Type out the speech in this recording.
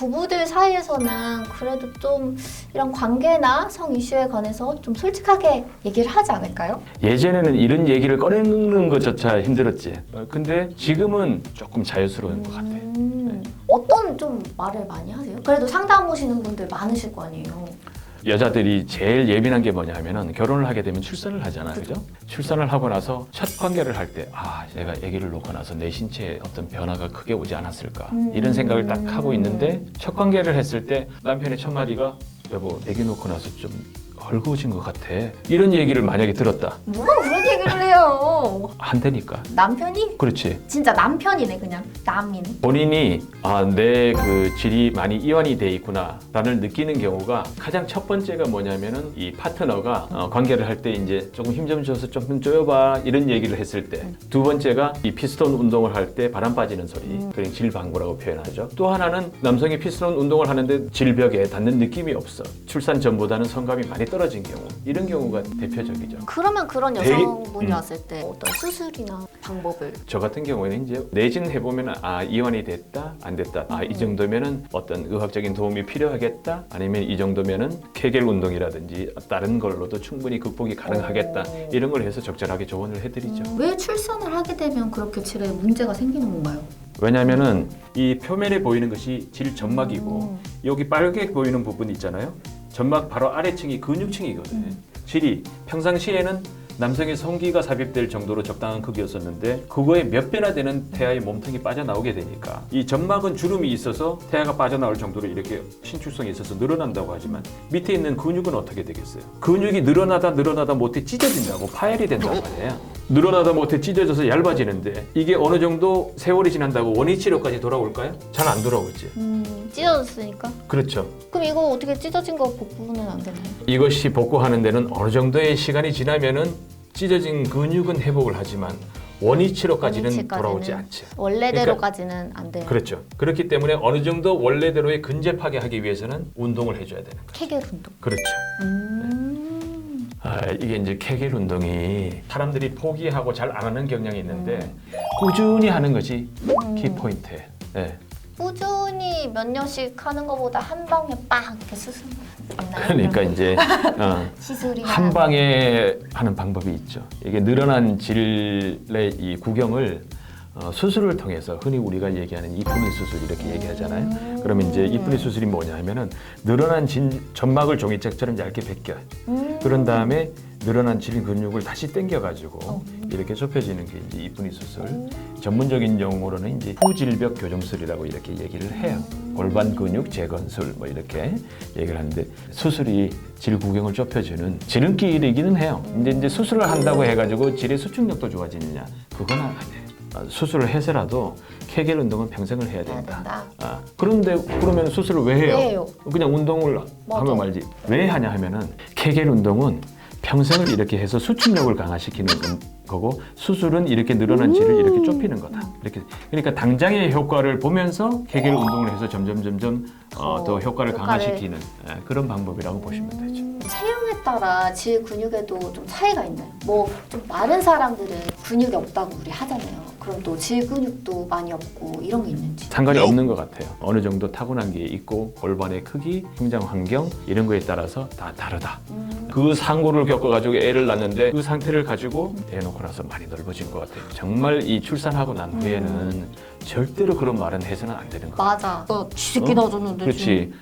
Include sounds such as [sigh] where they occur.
부부들 사이에서는 그래도 좀 이런 관계나 성 이슈에 관해서 좀 솔직하게 얘기를 하지 않을까요? 예전에는 이런 얘기를 꺼내는 것조차 힘들었지. 어, 근데 지금은 조금 자연스러운 것 같아. 음, 어떤 좀 말을 많이 하세요? 그래도 상담 오시는 분들 많으실 거 아니에요. 여자들이 제일 예민한 게 뭐냐 하면은 결혼을 하게 되면 출산을 하잖아. 그죠? 출산을 하고 나서 첫 관계를 할 때, 아, 내가 아기를 놓고 나서 내 신체에 어떤 변화가 크게 오지 않았을까. 음. 이런 생각을 딱 하고 있는데 첫 관계를 했을 때 남편의 첫 마디가 여보, 아기 놓고 나서 좀 헐거워진 것 같아. 이런 얘기를 만약에 들었다. 누가 그런 얘기를 해요? 한대니까. 남편이? 그렇지. 진짜 남편이네 그냥 남인. 본인이 아, 내 그 질이 많이 이완이 돼 있구나라는 느끼는 경우가 가장 첫 번째가 뭐냐면은 이 파트너가 어, 관계를 할 때 이제 조금 힘 좀 줘서 좀 쪼여봐 이런 얘기를 했을 때 두 번째가 이 피스톤 운동을 할 때 바람 빠지는 소리 그걸 질방구라고 표현하죠 또 하나는 남성이 피스톤 운동을 하는데 질벽에 닿는 느낌이 없어 출산 전보다는 성감이 많이 떨어진 경우 이런 경우가 대표적이죠 그러면 그런 되게- 여성분이 음. 왔을 때 어떤 수술 이나 방법을. 저 같은 경우에는 이제 내진 해 보면 아 이완이 됐다 안 됐다. 아 이 정도면은 어떤 의학적인 도움이 필요하겠다? 아니면 이 정도면은 케겔 운동이라든지 다른 걸로도 충분히 극복이 가능하겠다. 오. 이런 걸 해서 적절하게 조언을 해드리죠. 왜 출산을 하게 되면 그렇게 질에 문제가 생기는 건가요? 왜냐하면은 이 표면에 보이는 것이 질 점막이고 음. 여기 빨갛게 보이는 부분 있잖아요. 점막 바로 아래층이 근육층이거든요 질이 평상시에는 남성의 성기가 삽입될 정도로 적당한 크기였었는데 그거에 몇 배나 되는 태아의 몸통이 빠져나오게 되니까 이 점막은 주름이 있어서 태아가 빠져나올 정도로 이렇게 신축성이 있어서 늘어난다고 하지만 밑에 있는 근육은 어떻게 되겠어요? 근육이 늘어나다 늘어나다 못해 찢어진다고 파열이 된단 말이에요. 늘어나다 못해 찢어져서 얇아지는데 이게 어느 정도 세월이 지난다고 원위 치료까지 돌아올까요? 잘 안 돌아오지. 음, 찢어졌으니까. 그렇죠. 그럼 이거 어떻게 찢어진 거 복구는 안 되나요? 이것이 복구하는 데는 어느 정도의 시간이 지나면은 찢어진 근육은 회복을 하지만 원위 치료까지는 원위치까지는 돌아오지 않죠. 원래대로까지는 안 돼요. 그렇죠. 그렇기 때문에 어느 정도 원래대로의 근접하게 하기 위해서는 운동을 해줘야 되는 거죠. 케겔 운동. 그렇죠. 음. 아, 이게 이제 케겔 운동이 사람들이 포기하고 잘 안 하는 경향이 있는데 음. 꾸준히 하는 것이 키포인트예요. 네. 꾸준히 몇 년씩 하는 것보다 한 방에 빡 이렇게 수술 있나요? 그러니까 이제 어, [laughs] 시술이 한 방에 하는 방법이 있죠. 이게 늘어난 질의 이 구경을 어, 수술을 통해서 흔히 우리가 얘기하는 이쁜이 수술 이렇게 얘기하잖아요. 그러면 이제 이쁜이 수술이 뭐냐면은 늘어난 진, 점막을 종이책처럼 얇게 벗겨. 음. 그런 다음에 늘어난 질 근육을 다시 당겨가지고 어. 이렇게 좁혀지는 게 이제 이쁜이 수술. 전문적인 용어로는 이제 후질벽 교정술이라고 이렇게 얘기를 해요. 골반 근육 재건술 뭐 이렇게 얘기를 하는데 수술이 질 구경을 좁혀주는 지름길이기는 해요. 이제 이제 수술을 한다고 해가지고 질의 수축력도 좋아지느냐? 그건 아니에요. 아, 수술을 해서라도 케겔 운동은 평생을 해야 된다. 된다. 아, 그런데 그러면 수술을 왜 해요? 왜 해요? 그냥 운동을 맞아. 하면 말지. 왜 하냐 하면은 케겔 운동은 평생을 이렇게 해서 수축력을 강화시키는 음- 거고 수술은 이렇게 늘어난 질을 이렇게 좁히는 거다. 이렇게 그러니까 당장의 효과를 보면서 케겔 운동을 해서 점점 점점 어, 더 효과를 효과를- 강화시키는 예, 그런 방법이라고 보시면 되죠. 음, 체형에 따라 질 근육에도 좀 차이가 있나요? 뭐 좀 마른 사람들은 근육이 없다고 우리 하잖아요. 그럼 또 질 근육도 많이 없고 이런 게 있는지. 상관이 없는 것 같아요. 어느 정도 타고난 게 있고 골반의 크기, 성장 환경 이런 거에 따라서 다 다르다. 음. 그 상고를 겪어가지고 애를 낳는데 그 상태를 가지고 애 놓고 나서 많이 넓어진 것 같아요. 정말 이 출산하고 난 후에는 절대로 그런 말은 해서는 안 되는 거. 맞아. 너 쥐새끼 어? 낳아줬는데 그렇지.